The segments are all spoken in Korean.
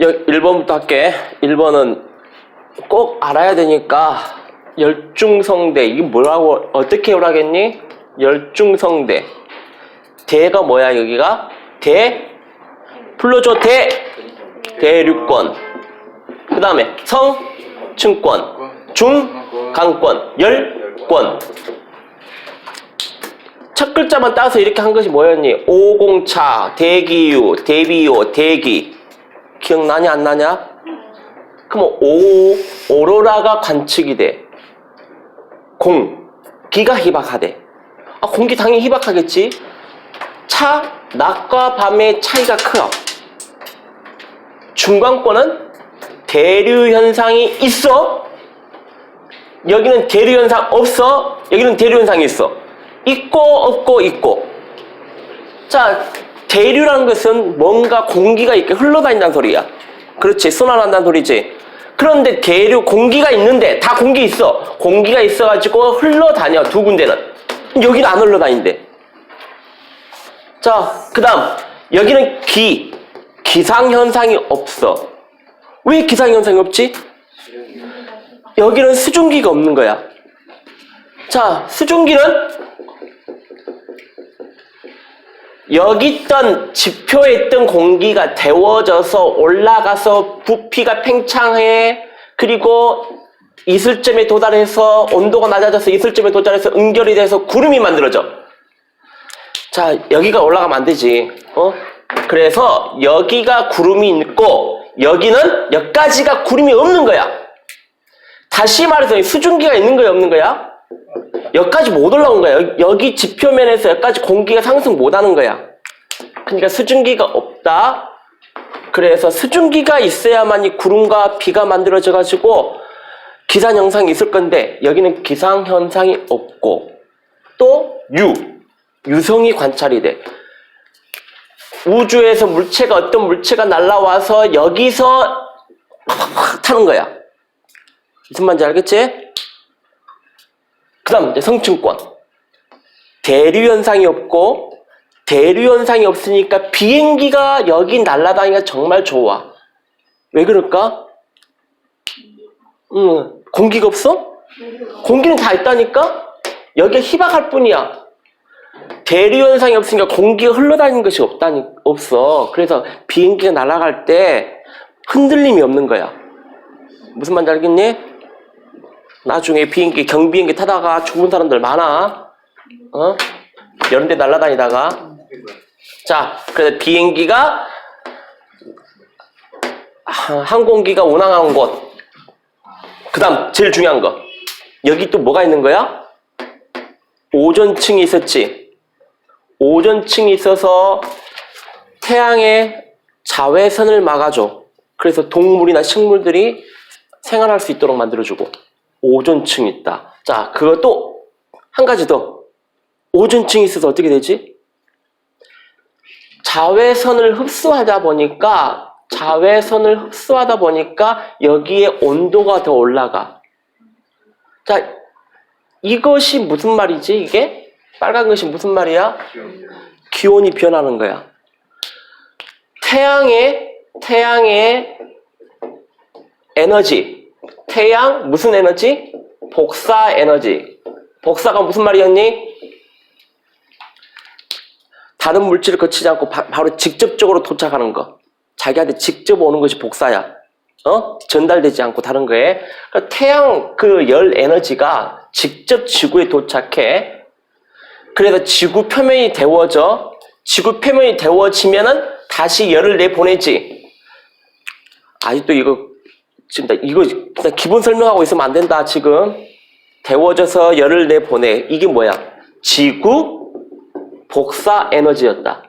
1번부터 할게. 1번은 꼭 알아야 되니까 열중성대. 이게 뭐라고 어떻게 오라겠니? 열중성대. 대가 뭐야 여기가? 대? 불러줘 대. 대륙권. 그 다음에 성 층권. 중 강권. 열권. 첫 글자만 따서 이렇게 한 것이 뭐였니? 오공차 대기유 대비요 대기 기억나냐 안 나냐? 그럼 오 오로라가 관측이 돼. 공 기가 희박하대. 아 공기 당연히 희박하겠지. 차 낮과 밤의 차이가 커. 중간권은 대류 현상이 있어. 여기는 대류 현상 없어. 여기는 대류 현상이 있어. 있고 없고 있고. 자 대류라는 것은 뭔가 공기가 있게 흘러다닌다는 소리야. 그렇지 순환한다는 소리지. 그런데 대류 공기가 있는데 다 공기 있어. 공기가 있어가지고 흘러다녀 두 군데는. 여기는 안 흘러다닌대. 자, 그다음 여기는 기 기상 현상이 없어. 왜 기상 현상이 없지? 여기는 수증기가 없는 거야. 자, 수증기는 여기 있던 지표에 있던 공기가 데워져서 올라가서 부피가 팽창해 그리고 이슬점에 도달해서 온도가 낮아져서 이슬점에 도달해서 응결이 돼서 구름이 만들어져. 자 여기가 올라가면 안 되지. 어? 그래서 여기가 구름이 있고 여기는 여기까지가 구름이 없는 거야. 다시 말해서 이 수증기가 있는 거야 없는 거야? 여기까지 못 올라온 거야. 여기, 여기 지표면에서 여기까지 공기가 상승 못 하는 거야. 그러니까 수증기가 없다. 그래서 수증기가 있어야만 이 구름과 비가 만들어져 가지고 기상 현상이 있을 건데 여기는 기상 현상이 없고 또 유, 유성이 관찰이 돼. 우주에서 물체가 어떤 물체가 날라와서 여기서 확 타는 거야. 무슨 말인지 알겠지? 그 다음 이제 성층권. 대류 현상이 없고 대류 현상이 없으니까 비행기가 여기 날아다니기가 정말 좋아. 왜 그럴까? 응, 공기가 없어? 공기는 다 있다니까? 여기가 희박할 뿐이야. 대류 현상이 없으니까 공기가 흘러다니는 것이 없다니 없어. 그래서 비행기가 날아갈 때 흔들림이 없는 거야. 무슨 말인지 알겠니? 나중에 비행기 경비행기 타다가 죽은 사람들 많아. 어? 여러 대 날아다니다가 자, 그래서 비행기가 하- 항공기가 운항한 곳. 그다음 제일 중요한 거. 여기 또 뭐가 있는 거야? 오존층이 있었지. 오존층이 있어서 태양의 자외선을 막아줘. 그래서 동물이나 식물들이 생활할 수 있도록 만들어주고 오존층이 있다. 자, 그것도 한 가지 더. 오존층이 있어서 어떻게 되지? 자외선을 흡수하다 보니까 자외선을 흡수하다 보니까 여기에 온도가 더 올라가. 자, 이것이 무슨 말이지? 이게 빨간 것이 무슨 말이야? 기온이 변하는 거야. 태양의 태양의 에너지. 태양 무슨 에너지? 복사 에너지. 복사가 무슨 말이었니? 다른 물질을 거치지 않고 바, 로 직접적으로 도착하는 거. 자기한테 직접 오는 것이 복사야. 어? 전달되지 않고 다른 거에. 그러니까 태양 그 열 에너지가 직접 지구에 도착해. 그래서 지구 표면이 데워져. 지구 표면이 데워지면은 다시 열을 내보내지. 아직도 이거 지금 나 이거 그냥 기본 설명하고 있으면 안 된다 지금. 데워져서 열을 내 보내. 이게 뭐야? 지구 복사 에너지였다.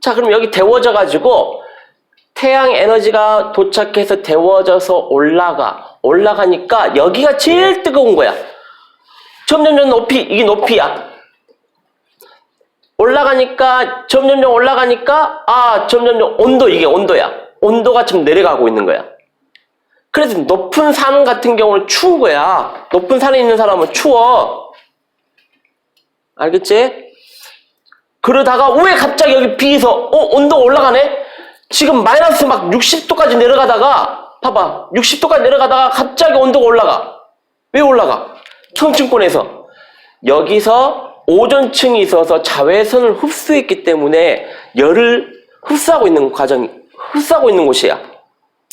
자, 그럼 여기 데워져 가지고 태양 에너지가 도착해서 데워져서 올라가. 올라가니까 여기가 제일 뜨거운 거야. 점점점 높이, 이게 높이야. 올라가니까, 점점점 올라가니까, 아, 점점점 온도, 이게 온도야. 온도가 좀 내려가고 있는 거야. 그래서 높은 산 같은 경우는 추운 거야. 높은 산에 있는 사람은 추워. 알겠지? 그러다가 왜 갑자기 여기 비에서 어 온도 올라가네? 지금 마이너스 막 60도까지 내려가다가 봐봐 60도까지 내려가다가 갑자기 온도가 올라가 왜 올라가? 청층권에서 여기서 오존층이 있어서 자외선을 흡수했기 때문에 열을 흡수하고 있는 과정이 흡수하고 있는 곳이야.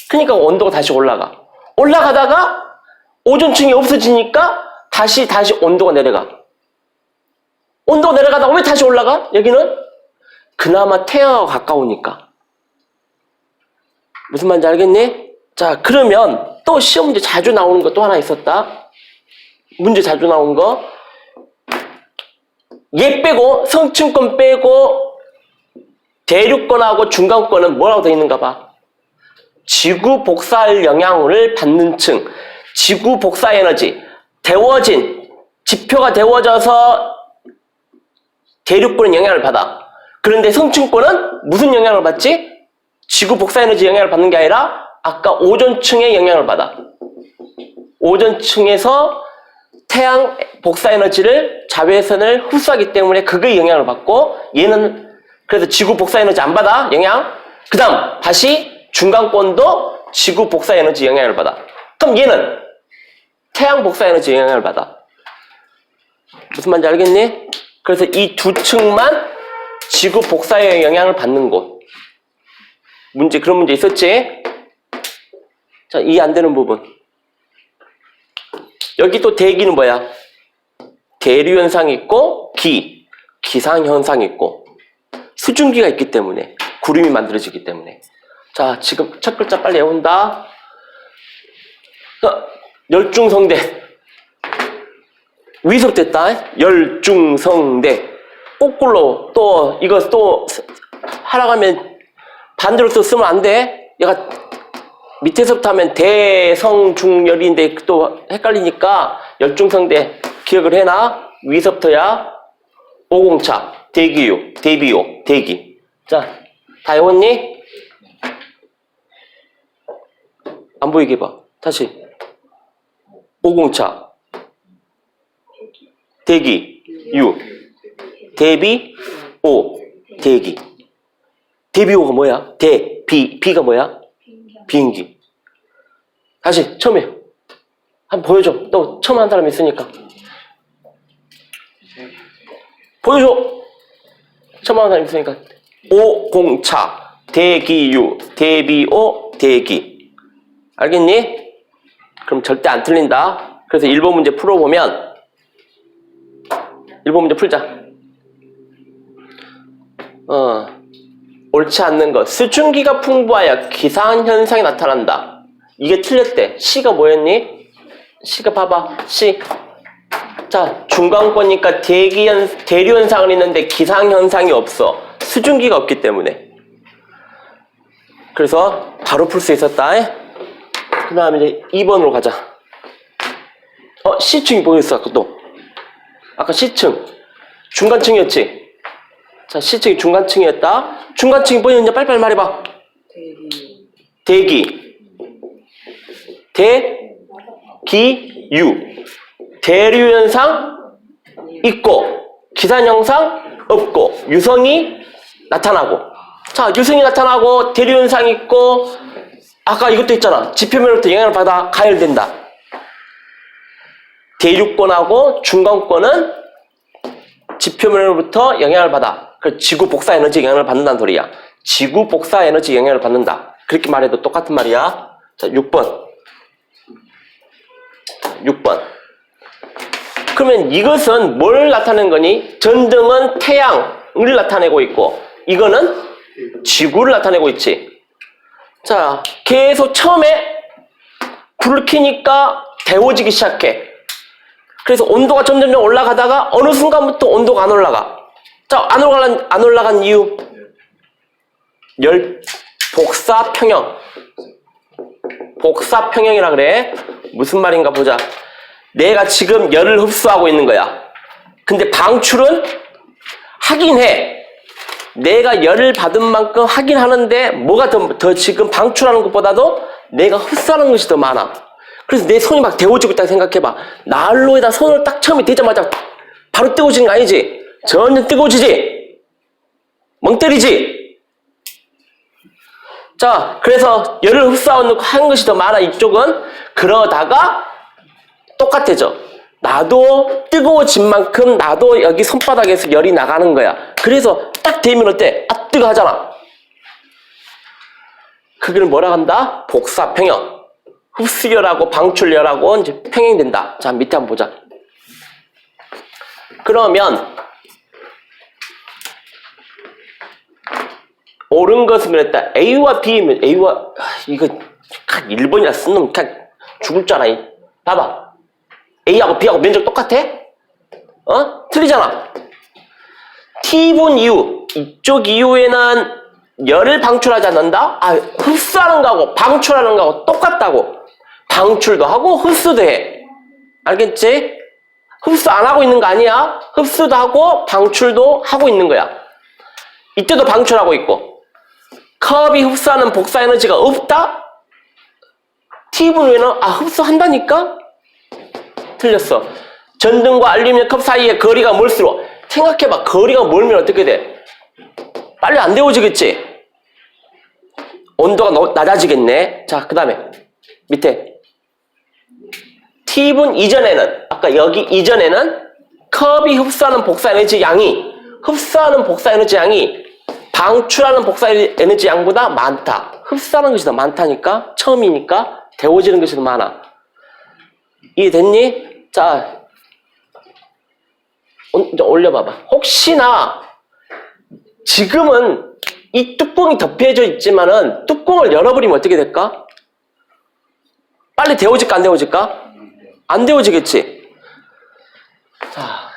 그러니까 온도가 다시 올라가. 올라가다가 오존층이 없어지니까 다시 다시 온도가 내려가. 온도가 내려가다가 왜 다시 올라가? 여기는 그나마 태양하고 가까우니까. 무슨 말인지 알겠니? 자, 그러면 또 시험 문제 자주 나오는 거또 하나 있었다. 문제 자주 나온 거. 얘 빼고, 성층권 빼고, 대륙권하고 중간권은 뭐라고 되어 있는가 봐. 지구 복사할 영향을 받는 층. 지구 복사 에너지. 데워진, 지표가 데워져서 대륙권은 영향을 받아. 그런데 성층권은 무슨 영향을 받지? 지구 복사 에너지 영향을 받는 게 아니라 아까 오존층의 영향을 받아. 오존층에서 태양 복사 에너지를 자외선을 흡수하기 때문에 그거의 영향을 받고 얘는 그래서 지구 복사 에너지 안 받아 영향. 그다음 다시 중간권도 지구 복사 에너지 영향을 받아. 그럼 얘는 태양 복사 에너지 영향을 받아. 무슨 말인지 알겠니? 그래서 이 두 층만 지구 복사의 영향을 받는 곳. 문제 그런 문제 있었지? 자, 이해 안 되는 부분. 여기 또 대기는 뭐야? 대류 현상이 있고 기, 기상 현상이 있고 수증기가 있기 때문에 구름이 만들어지기 때문에 자, 지금 첫 글자 빨리 외운다. 자, 열중성대 위섭 됐다. 열중성대 거꾸로 또 이거 또 하라고 하면 반대로 또 쓰면 안 돼. 얘가 밑에서부터 하면 대성중열인데 또 헷갈리니까 열중성대 기억을 해놔. 위서부터야 오공차, 대기요, 대비요, 대기. 자, 다 외웠니? 안 보이게 봐. 다시. 오공차, 대기, 유, 대비, 오, 대기. 대비오가 뭐야? 대, 비, 비가 뭐야? 비행기. 다시 처음에 한번 보여줘. 또 처음 한 사람 있으니까. 보여줘. 처음 한 사람 있으니까. 오공차, 대기유, 대비오, 대기. 알겠니? 그럼 절대 안 틀린다. 그래서 1번 문제 풀어보면 1번 문제 풀자. 어, 옳지 않는 것. 수증기가 풍부하여 기상 현상이 나타난다. 이게 틀렸대. C가 뭐였니? C가 봐봐. C. 자, 중간권이니까 대기 현, 대류 현상은 있는데 기상 현상이 없어. 수증기가 없기 때문에. 그래서 바로 풀 수 있었다. 그 다음에 이제 2번으로 가자. 어, C층이 보였어, 아까 또. 아까 C층. 중간층이었지? 자, C층이 중간층이었다. 중간층이 뭐였냐? 빨리빨리 말해봐. 대기. 대, 기, 유. 대류 현상 있고, 기산 현상 없고, 유성이 나타나고. 자, 유성이 나타나고, 대류 현상 있고, 아까 이것도 있잖아. 지표면으로부터 영향을 받아 가열된다. 대륙권하고 중간권은 지표면으로부터 영향을 받아. 그 지구 복사 에너지 영향을 받는다는 소리야. 지구 복사 에너지 영향을 받는다. 그렇게 말해도 똑같은 말이야. 자, 6번. 6번. 그러면 이것은 뭘 나타내는 거니? 전등은 태양을 나타내고 있고, 이거는 지구를 나타내고 있지. 자, 계속 처음에 불을 켜니까 데워지기 시작해. 그래서 온도가 점점점 올라가다가 어느 순간부터 온도가 안 올라가. 자, 안 올라간, 안 올라간 이유. 열, 복사 평형. 복사 평형이라 그래. 무슨 말인가 보자. 내가 지금 열을 흡수하고 있는 거야. 근데 방출은 하긴 해. 내가 열을 받은 만큼 하긴 하는데 뭐가 더, 더 지금 방출하는 것보다도 내가 흡수하는 것이 더 많아. 그래서 내 손이 막 데워지고 있다고 생각해봐. 난로에다 손을 딱 처음에 대자마자 바로 뜨거워지는 거 아니지? 전혀 뜨거워지지? 멍 때리지? 자, 그래서 열을 흡수하는 한 것이 더 많아, 이쪽은. 그러다가 똑같아져. 나도 뜨거워진 만큼 나도 여기 손바닥에서 열이 나가는 거야. 그래서 딱 대면 어때? 아, 뜨거 하잖아. 그걸 뭐라 한다? 복사 평형. 흡수열하고 방출열하고 이제 평행된다. 자, 밑에 한번 보자. 그러면 옳은 것은 그랬다. A와 B면 A와 아, 이거 각 1번이라 쓴놈 죽을 줄 알아. 이. 봐봐. A하고 B하고 면적 똑같아? 어? 틀리잖아. T분 이유 이쪽 이유에는 열을 방출하지 않는다? 아 흡수하는 거하고 방출하는 거하고 똑같다고. 방출도 하고 흡수도 해. 알겠지? 흡수 안 하고 있는 거 아니야? 흡수도 하고 방출도 하고 있는 거야. 이때도 방출하고 있고. 컵이 흡수하는 복사 에너지가 없다? T분 외에는 아 흡수한다니까? 틀렸어. 전등과 알루미늄 컵 사이의 거리가 멀수록 생각해봐. 거리가 멀면 어떻게 돼? 빨리 안 데워지겠지? 온도가 너- 낮아지겠네. 자, 그 다음에 밑에 T분 이전에는 아까 여기 이전에는 컵이 흡수하는 복사 에너지 양이 흡수하는 복사 에너지 양이 방출하는 복사 에너지 양보다 많다. 흡수하는 것이 더 많다니까 처음이니까 데워지는 것이 더 많아. 이해됐니? 자, 올려봐봐. 혹시나 지금은 이 뚜껑이 덮여져 있지만은 뚜껑을 열어버리면 어떻게 될까? 빨리 데워질까 안 데워질까? 안 데워지겠지. 자,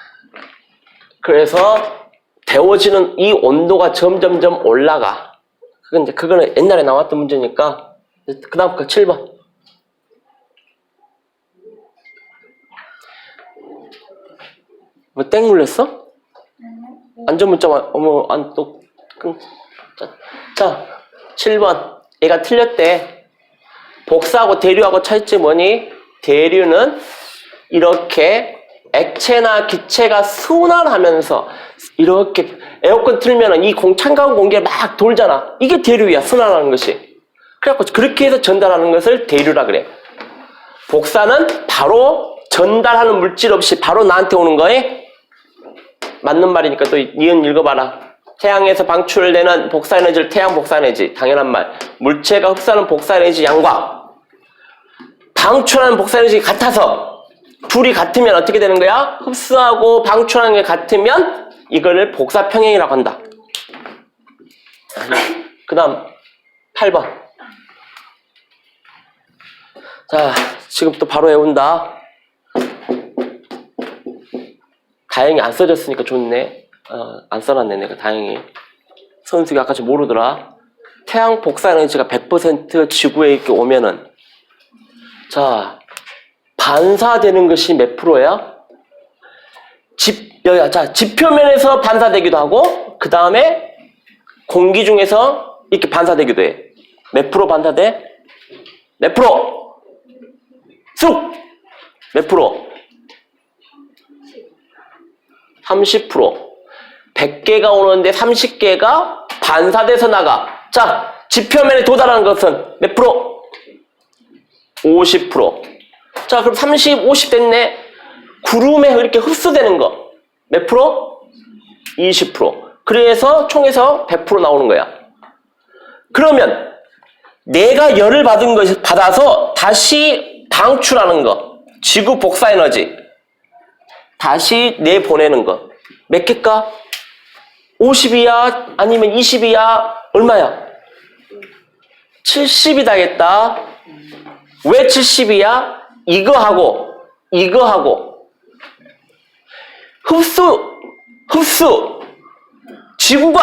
그래서 데워지는 이 온도가 점점점 올라가. 그건 이제 그거는 옛날에 나왔던 문제니까 그 다음 거 7번. 뭐땡 물렸어? 안전문자 와- 어머 안또 자, 자 7번 얘가 틀렸대 복사하고 대류하고 차이점 뭐니? 대류는 이렇게 액체나 기체가 순환하면서 이렇게 에어컨 틀면은 이 공, 찬가운 공기가 막 돌잖아. 이게 대류야, 순환하는 것이. 그래갖고 그렇게 해서 전달하는 것을 대류라 그래. 복사는 바로 전달하는 물질 없이 바로 나한테 오는 거에 맞는 말이니까 또 이은 읽어봐라. 태양에서 방출되는 복사 에너지를 태양 복사 에너지 당연한 말. 물체가 흡수하는 복사 에너지 양과 방출하는 복사 에너지 같아서 둘이 같으면 어떻게 되는 거야? 흡수하고 방출하는 게 같으면 이거를 복사 평행이라고 한다. 그 다음 8번. 자, 지금부터 바로 외운다. 다행히 안 써졌으니까 좋네. 어, 안 써놨네, 내가 다행히. 선수가 아까 좀 모르더라. 태양 복사 에너지가 100% 지구에 이렇게 오면은, 자, 반사되는 것이 몇 프로야? 집, 여기, 자, 지표면에서 반사되기도 하고, 그 다음에 공기 중에서 이렇게 반사되기도 해. 몇 프로 반사돼? 몇 프로? 쑥! 몇 프로? 30%. 100개가 오는데 30개가 반사돼서 나가. 자, 지표면에 도달하는 것은 몇 프로? 50%. 자, 그럼 30, 50 됐네. 구름에 이렇게 흡수되는 거. 몇 프로? 20%. 그래서 총에서 100% 나오는 거야. 그러면 내가 열을 받은 것이 받아서 다시 방출하는 거. 지구 복사 에너지. 다시 내보내는 거. 몇 개일까? 50이야? 아니면 20이야? 얼마야? 70이 다겠다. 왜 70이야? 이거 하고, 이거 하고. 흡수, 흡수. 지구가